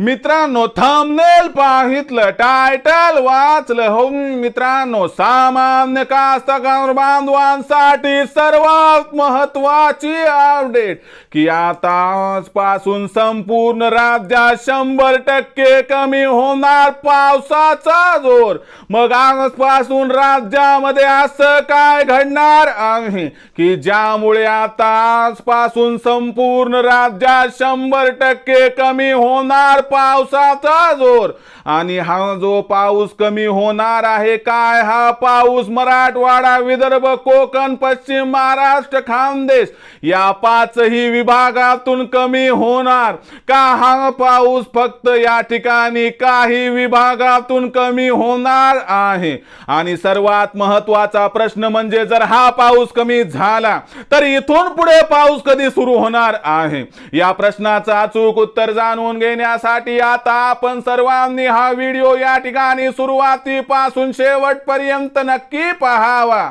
मित्रांनो थांबनेल पाहितलं टायटल वाचलं. हो मित्रांनो सामान्य कास्तकार बांधवांसाठी सर्वात महत्वाची अपडेट की आता संपूर्ण राज्यात शंभर टक्के कमी होणार पावसाचा जोर. मग आजपासून राज्यामध्ये असं काय घडणार आहे? की ज्यामुळे आता आजपासून संपूर्ण राज्यात शंभर टक्के कमी होणार पावसाचा जोर आणि हा जो पाऊस कमी होणार आहे काय हा पाऊस? मराठवाडा विदर्भ कोकण पश्चिम महाराष्ट्र खानदेश या पाचही विभागातून कमी होणार. का हा पाऊस फक्त या ठिकाणी काही विभागातून कमी होणार आहे? आणि सर्वात महत्त्वाचा प्रश्न म्हणजे जर हा पाऊस कमी झाला तर इथून पुढे पाऊस कधी सुरू होणार आहे? या प्रश्नाचं अचूक उत्तर जाणून घेण्यासाठी आता आपण सर्वांनी हा व्हिडिओ या ठिकाणी सुरुवातीपासून शेवटपर्यंत नक्की पाहावा.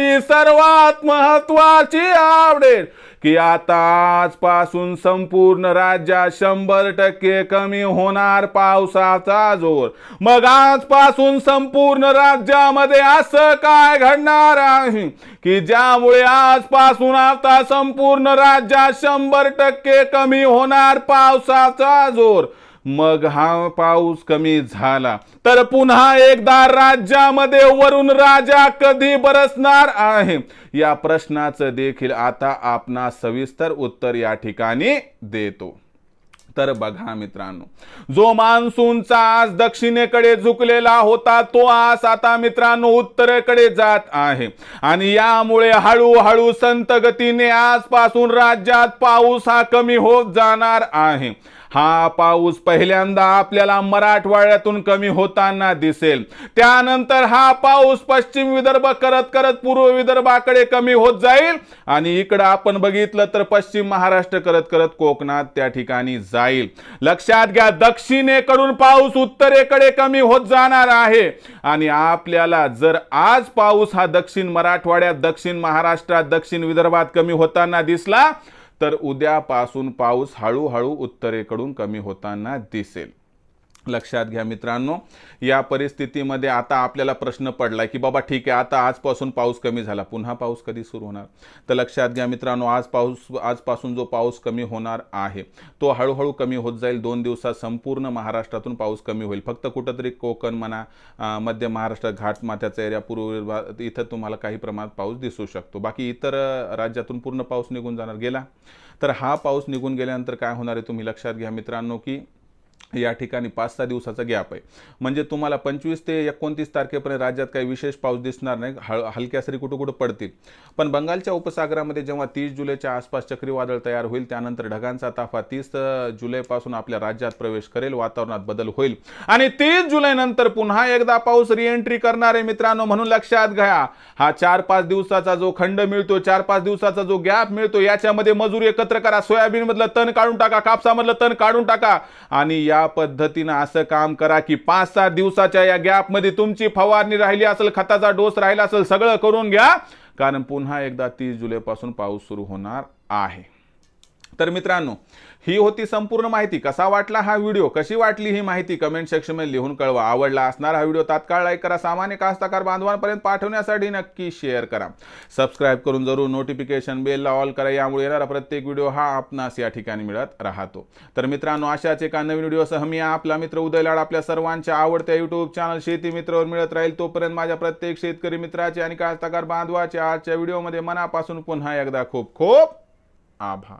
सर्वात महत्वाची आवडेल की आता आजपासून संपूर्ण राज्यात शंभर टक्के कमी होणार पावसाचा जोर. मग आजपासून संपूर्ण राज्यामध्ये असं काय घडणार आहे? की ज्यामुळे आजपासून आता संपूर्ण राज्यात शंभर टक्के कमी होणार पावसाचा जोर. मग हा पाऊस कमी झाला. तर पुन्हा एकदा राज्यामध्ये वरून राजा कधी बरसणार आहे? या प्रश्नाचं देखील आता आपणा सविस्तर उत्तर या ठिकाणी देतो. तर बघा मित्रांनो जो मान्सूनचा आज दक्षिणेकडे झुकलेला होता तो आज आता मित्रांनो उत्तरेकडे जात आहे. आणि यामुळे हळूहळू संत गतीने आजपासून राज्यात पाऊस हा कमी होत जाणार आहे. हा पाऊस पहिल्यांदा आपल्याला मराठवाड्यातून कमी होताना दिसेल. त्यानंतर हा पाऊस पश्चिम विदर्भ करत करत पूर्व विदर्भाकडे कमी होत जाईल. आणि इकडं आपण बघितलं तर पश्चिम महाराष्ट्र करत करत कोकणात त्या ठिकाणी जाईल. लक्षात घ्या दक्षिणेकडून पाऊस उत्तरेकडे कमी होत जाणार आहे. आणि आपल्याला जर आज पाऊस हा दक्षिण मराठवाड्यात दक्षिण महाराष्ट्रात दक्षिण विदर्भात कमी होताना दिसला तर उद्यापासून पाऊस हळूहळू उत्तरेकडून कमी होताना दिसेल. लक्षात घ्या मित्रांनो. या परिस्थितीमध्ये आता आपल्याला प्रश्न पडला की बाबा ठीक आहे आता आजपासून पाऊस कमी झाला. पुन्हा पाऊस कधी सुरू होणार? तर लक्षात घ्या मित्रांनो आज पाऊस आजपासून जो पाऊस कमी होणार आहे तो हळूहळू कमी होत जाईल. दोन दिवसात संपूर्ण महाराष्ट्रातून पाऊस कमी होईल. फक्त कुठंतरी कोकण म्हणा मध्य महाराष्ट्र घाटमाथ्याचा एरिया पूर्व इथं तुम्हाला काही प्रमाणात पाऊस दिसू शकतो. बाकी इतर राज्यातून पूर्ण पाऊस निघून जाणार. गेला? तर हा पाऊस निघून गेल्यानंतर काय होणार आहे तुम्ही लक्षात घ्या मित्रांनो की या ठिकाणी पाच सहा दिवसाचा गॅप आहे. म्हणजे तुम्हाला पंचवीस ते एकोणतीस तारखेपर्यंत राज्यात काही विशेष पाऊस दिसणार नाही. हळ हलक्या सरी कुठं कुठं पडतील. पण बंगालच्या उपसागरामध्ये जेव्हा तीस जुलैच्या आसपास चक्रीवादळ तयार होईल त्यानंतर ढगांचा ताफा तीस जुलैपासून आपल्या राज्यात प्रवेश करेल वातावरणात बदल होईल. आणि तीस जुलैनंतर पुन्हा एकदा पाऊस रिएंट्री करणार आहे मित्रांनो म्हणून लक्षात घ्या. हा चार पाच दिवसाचा जो खंड मिळतो चार पाच दिवसाचा जो गॅप मिळतो याच्यामध्ये मजूर एकत्र करा. सोयाबीनमधलं तण काढून टाका कापसामधलं तण काढून टाका. आणि या पद्धतीनं असं काम करा की पाच सात दिवसाच्या या गॅपमध्ये तुमची फवारणी राहिली असेल खताचा डोस राहिला असेल सगळं करून घ्या. कारण पुन्हा एकदा तीस जुलैपासून पाऊस सुरू होणार आहे. तर मित्रांनो ही होती संपूर्ण माहिती. कसा वाटला हा व्हिडिओ? कशी वाटली ही माहिती? कमेंट सेक्शनमध्ये लिहून कळवा. आवडला असणार हा व्हिडिओ तात्काळ लाईक करा. सामान्य कास्तकार बांधवांपर्यंत पाठवण्यासाठी नक्की शेअर करा. सबस्क्राईब करून जरूर नोटिफिकेशन बेलला ऑल करा. यामुळे येणारा प्रत्येक व्हिडिओ हा आपणास या ठिकाणी मिळत राहतो. तर मित्रांनो अशाच एका नवीन व्हिडिओसह मी आपला मित्र उदय लाड आपल्या सर्वांच्या आवडत्या युट्यूब चॅनल शेती मित्रवर मिळत राहील. तोपर्यंत माझ्या प्रत्येक शेतकरी मित्राचे आणि कास्तकार बांधवाचे आजच्या व्हिडिओमध्ये मनापासून पुन्हा एकदा खूप खूप आभार.